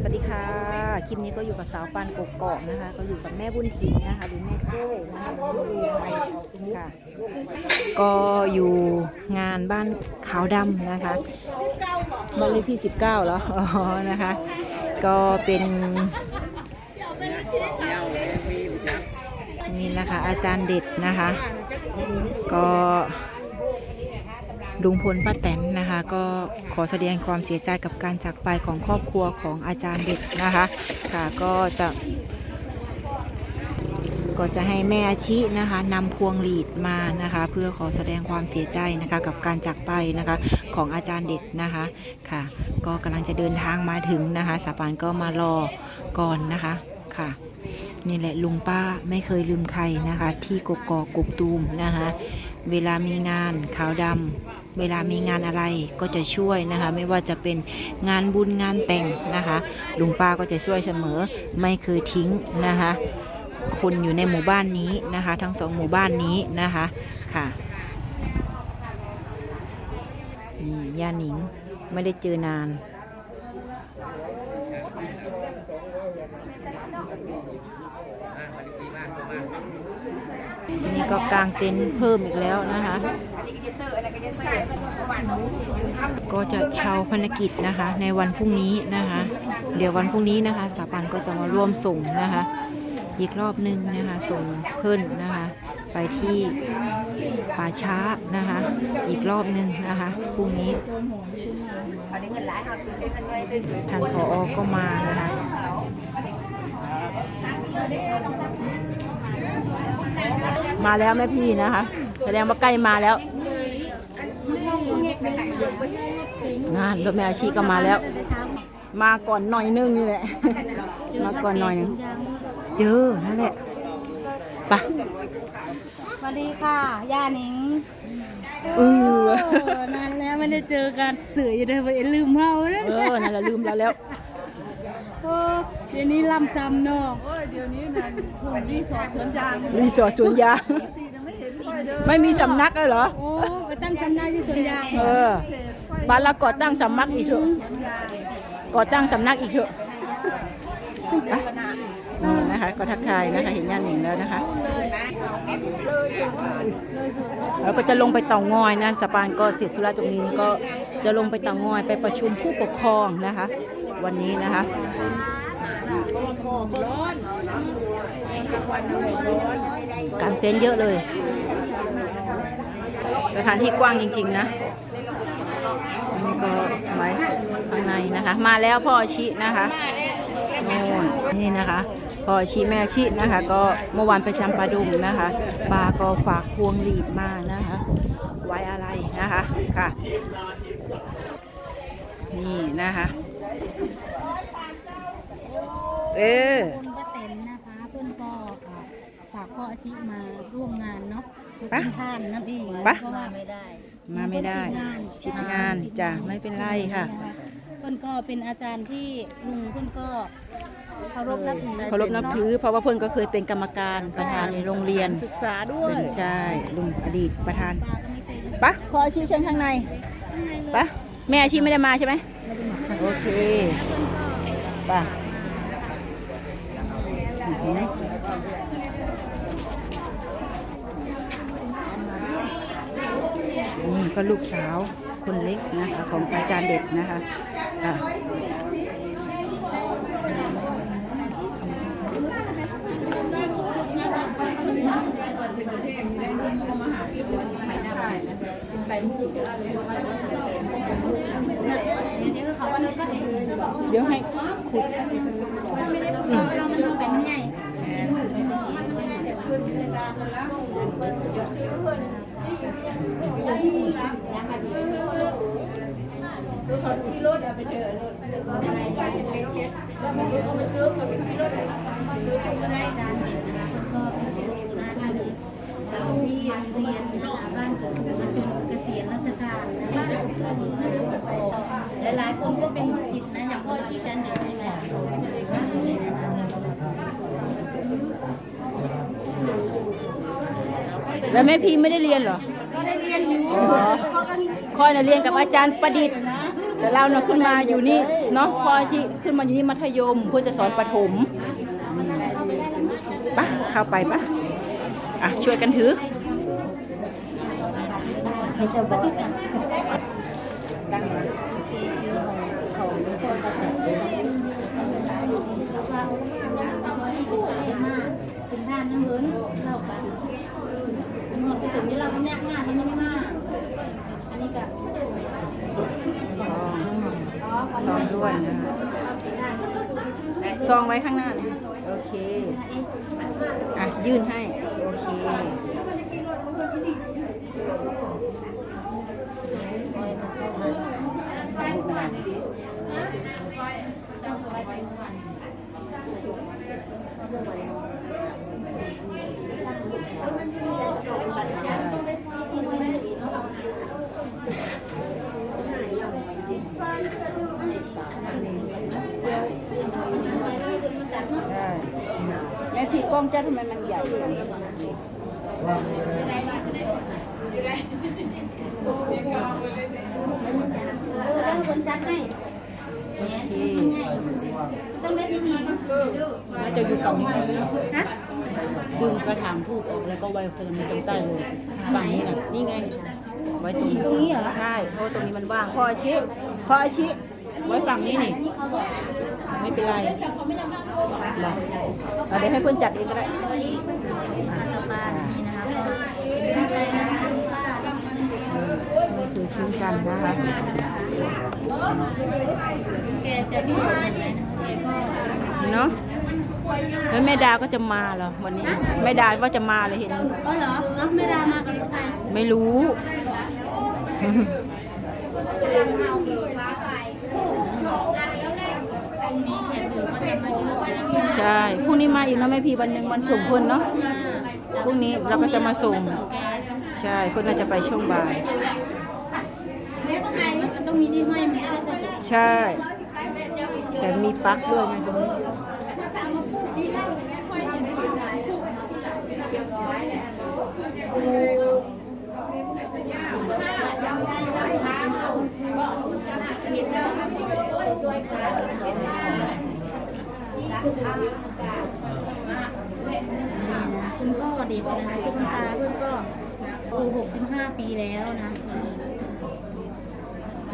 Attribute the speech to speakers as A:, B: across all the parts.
A: สวัสดีค่ะ คลิปนี้ก็อยู่กับสาวปานกกอกนะคะ ก็อยู่กับแม่บุญถิ่นนะคะหรือแม่เจ้ยนะคะค่ะ ก็อยู่งานบ้านขาวดำนะคะบ้านเลขที่ 19แล้วอ๋อนะคะ ก็เป็นนี่นะคะ อาจารย์เด็ดนะคะ ก็ ลุงพลป้าแตนนะคะ ก็ขอแสดงความเสียใจกับการจากไปของครอบครัวของอาจารย์เด็ดนะคะค่ะก็จะ ก็จะให้แม่อาชินะคะนำพวงหลีดมานะคะ เพื่อขอแสดงความเสียใจนะคะกับการจากไปนะคะของอาจารย์เด็ดนะคะค่ะ ก็กำลังจะเดินทางมาถึงนะคะสาปานก็มารอก่อนนะคะค่ะนี่แหละลุงป้าไม่เคยลืมใครนะคะ ที่กกอกกกตูมนะคะ เวลามีงานขาวดำ เวลามีงานอะไรก็จะช่วยนะคะ ไม่ว่าจะเป็นงานบุญงานแต่งนะคะลุงป้าก็จะช่วยเสมอไม่เคยทิ้งนะคะ คนอยู่ในหมู่บ้านนี้นะคะ ทั้งสองหมู่บ้านนี้นะคะค่ะนี่ย่าหนิงไม่ได้เจอนาน นี่ก็กางเต็นท์เพิ่มอีกแล้วนะคะ ก็จะเช่าภารกิจนะคะ ในวันพรุ่งนี้นะคะ เดี๋ยววันพรุ่งนี้นะคะสถาบันก็จะมาร่วมส่งนะคะ อีกรอบหนึงนะคะ ส่งเพิ่นนะคะ ไปที่ป่าช้านะคะ อีกรอบหนึงนะคะพรุ่งนี้ท่านผออก็มานะคะ มาแล้วแม่พี่นะคะแสดงว่าใกล้มาแล้วงานรถแม่อาชีก็มาแล้ว มาก่อนหน่อยนึงนี่แหละมาก่อนหน่อยนึงเจอนั่นแหละไปะ
B: สวัสดีค่ะย่าหนิง
A: เออ
B: โนานแล้วไม่ได้เจอกันเสืออยู่เลยไปลืมเฮาเลย
A: เออนั่นแหละลืมเราแล้ว
B: โอ้เดี๋ยวนี้ลำซ้ำเนาะ
A: รีสอร์ทสวนยางไม่มีสำนักเลยเหรอ
B: โอ้ไปตั้งสำนักที่สวนยาง
A: เออบ้านเราก่อตั้งสำนักอีกเถอะก่อตั้งสำนักอีกเถอะอะนี่นะคะ ก็ทักทายนะคะ เห็นย่าหนิงแล้วนะคะ แล้วก็จะลงไปเต่างอยนะสปานก็เสร็จธุระตรงนี้ก็จะลงไปเต่างอยไปประชุมผู้ปกครองนะคะ วันนี้นะคะการเต็นท์เยอะเลย สถานที่กว้างจริง ๆ นะนี่ก็ไว้ข้างในนะคะ มาแล้วพ่อชินะคะน่นนี่นะคะพ่อชิแม่ชินะคะ ก็เมื่อวานไปจำปาดุมนะคะปาก็ฝากพวงหลีดมานะคะ ไว้อะไรนะคะค่ะ นี่นะคะ เออ
B: คุณป้าเต็นนะคะเพื่อนก็ฝากพ่ออาชิมาร่วมงานเนาะ
A: ไป
B: เป็นท่านนั่นเอง
A: ไป
B: เพราะว่าไม่ได้
A: มาไม่ได้ชิดงานจ้ะไม่เป็นไรค่ะ
B: เพื่อนก็เป็นอาจารย์ที่ลุงเพื่อนก็เคารพนับถือ
A: เคารพนับถือเพราะว่าเพื่อนก็เคยเป็นกรรมการประธานในโรงเรียน
B: ศึกษาด้วย
A: ใช่ลุงอดีตประธาน
B: ป้าก็ไม่เคยรู้
A: ปะพออาชีเชิญข้างใน
B: ข้างในเลย
A: ปะ แม่อาชีไม่ได้มาใช่ไหมโอเคปะอื้อหือนี่ก็ลูกสาวคนเล็กนะคะของอาจารย์เด็กนะคะอะ เดี๋ยวให้ขุดอืม
B: เรามันต้องแบบมันใหญ่อาจารย์เด็กนะคะก็เป็นครูนะท่านสาว ที่เรียนบ้านผมจนเกษียณราชการนะคะหลายๆคนก็เป็นลูกศิษย์นะอย่างพ่อชี้จันเด็กนี่แหละ
A: แล้วแม่พีไม่ได้เรียนเหรอ
B: ก็ได้เรียนอยู่
A: อ๋อ
B: เขาก็
A: คอยน่ะเรียนกับอาจารย์ประดิษฐ์
B: นะ
A: แต่เราเนาะขึ้นมาอยู่นี่เนาะพอที่ขึ้นมาอยู่นี่มัธยมเพื่อจะสอนประถมปะเข้าไปปะ อะช่วยกันถือ
B: ให้เจ้าบอกเป็นท่านน้ำเหินเล่ากันมันหมดไปถึงนี้เราก็แนกงานไม่ได้มากอันนี้กับ
A: ซองด้วยนะซองไว้ข้างหน้านะ โอเค อะ ยื่นให้ โอเคได้แม่พี่กล้อง จ้าทำไมมันใหญ่จัง
B: เรื่องคนจัดให้ต้องได้พิธี
C: น่าจะอยู่ฝั่งนี้
B: ฮะ
C: ดึงกระถางทูบออกแล้วก็ไว้เฟิร์นตรงใต้เลยฝั่งนี้น่ะนี่ไง ไว้ตรง
B: ตรงนี้เหรอ
A: ใช่เพราะว่าตรงนี้มันว่างพออาชิพออาชิ
C: ไว้ฝั่งนี้นี่
A: ไม่เป็นไร เอาเดี๋ยวให้เพื่อนจัดเองก็ได้
B: อาสปานี่นะคะ
A: นี่คือชิ้นกันนะคะ
B: แกจะมีอะไรนะแกก็
A: เนาะแล้วแม่ดาก็จะมาเหรอวันนี้แม่ดาว่าจะมาเลยเห็น
B: เออเหรอเนาะไม่รามากับลูกชาย
A: ไม่รู้
B: มีแขกอยู่ก็จะมาเยอะนะ
A: ใช่พรุ่งนี้มาอีกนะแม่พี่วันหนึ่งวันส่งคนเนาะพรุ่งนี้เราก็จะมาส่ง ใช่คนน่าจะไปช่วงบ่าย
B: มันต้องมีที่ห้อยมันจะได้สะดวก
A: ใช่ แต่มีปลั๊กด้วยไงตรงนี้
B: คุณพ่อเด็กนะคะชื่อคุณตาเพื่อนก็โอ้หกสิบห้าปีแล้วนะ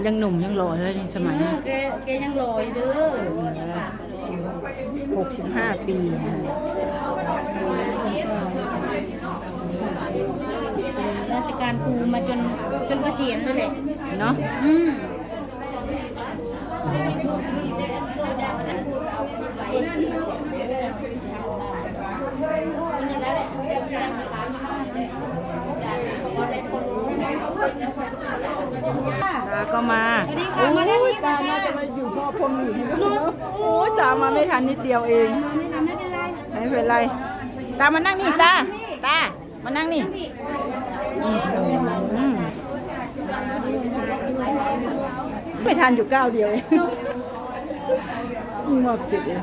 A: ยังหนุ่มยังหล่อเลยนี่สมัยนี้
B: แกแกยังรออยู่เด้อ
A: หกสิบห้าปีนะคะ
B: ราชการครูมาจนจนเกษียณนั่นแหละ
A: เนาะ
B: อืม
A: ตาก็มาโอ้ยตาน่าจะมาอยู่พ่อพรหมหลีกโอ้ยตามาไม่ ทันนิดเดียวเอง
B: ไม่เป็นไร
A: ไม่เป็นไร ตามานั่งนี่ตา ตา มานั่งนี่อืมไม่ทันอยู่ก้าวเดียวเองงอบสิบเอง